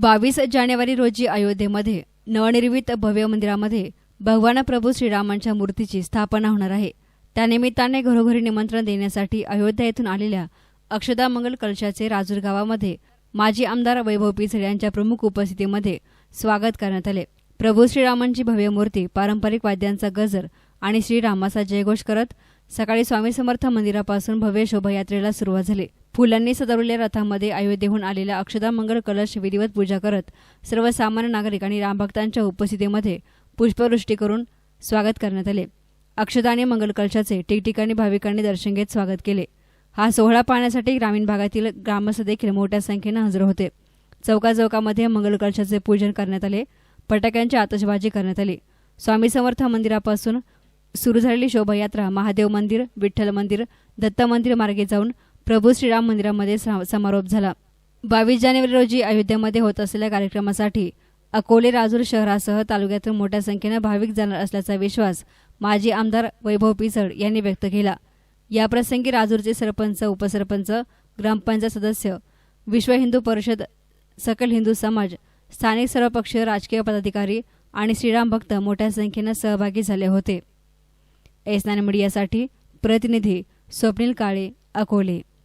बावीस जानेवारी रोजी अयोध्येमध्ये नवनिर्मित भव्य मंदिरामध्ये भगवान प्रभू श्रीरामांच्या मूर्तीची स्थापना होणार आहे. त्यानिमित्ताने घरोघरी निमंत्रण देण्यासाठी अयोध्या येथून आलेल्या अक्षदा मंगल कलशाचे राजूर गावामध्ये माजी आमदार वैभव पिचड यांच्या प्रमुख उपस्थितीमध्ये स्वागत करण्यात आले. प्रभू श्रीरामांची भव्य मूर्ती पारंपरिक वाद्यांचा गजर आणि श्रीरामाचा जयघोष करत सकाळी स्वामी समर्थ मंदिरापासून भव्य शोभायात्रेला सुरुवात झाली. फुलांनी सजवलेल्या रथामध्ये अयोध्येहून आलेल्या अक्षदा मंगल कलश विधिवत पूजा करत सर्वसामान्य नागरिक आणि रामभक्तांच्या उपस्थितीमध्ये पुष्पवृष्टी करून स्वागत करण्यात आले. अक्षदा आणि मंगल कलशाचे ठिकठिकाणी भाविकांनी दर्शन घेत स्वागत केले. हा सोहळा पाहण्यासाठी ग्रामीण भागातील ग्रामस्थ देखील मोठ्या संख्येनं हजर होते. चौकाचौकामध्ये मंगल कलशाचे पूजन करण्यात आले. फटाक्यांची आतषबाजी करण्यात आली. स्वामी समर्थ मंदिरापासून सुरू झालेली शोभायात्रा महादेव मंदिर विठ्ठल मंदिर दत्त मंदिर मार्गे जाऊन प्रभू श्रीराम मंदिरामध्ये समारोप झाला. बावीस जानेवारी रोजी अयोध्येमध्ये होत असलेल्या कार्यक्रमासाठी अकोले राजूर शहरासह तालुक्यातून मोठ्या संख्येनं भाविक जाणार असल्याचा विश्वास माजी आमदार वैभव पिचड यांनी व्यक्त केला. याप्रसंगी राजूरचे सरपंच उपसरपंच ग्रामपंचायत सदस्य विश्व हिंदू परिषद सकल हिंदू समाज स्थानिक सर्वपक्षीय राजकीय पदाधिकारी आणि श्रीराम भक्त मोठ्या संख्येनं सहभागी झाले होते. एस मीडियासाठी प्रतिनिधी स्वप्नील काळे अकोले.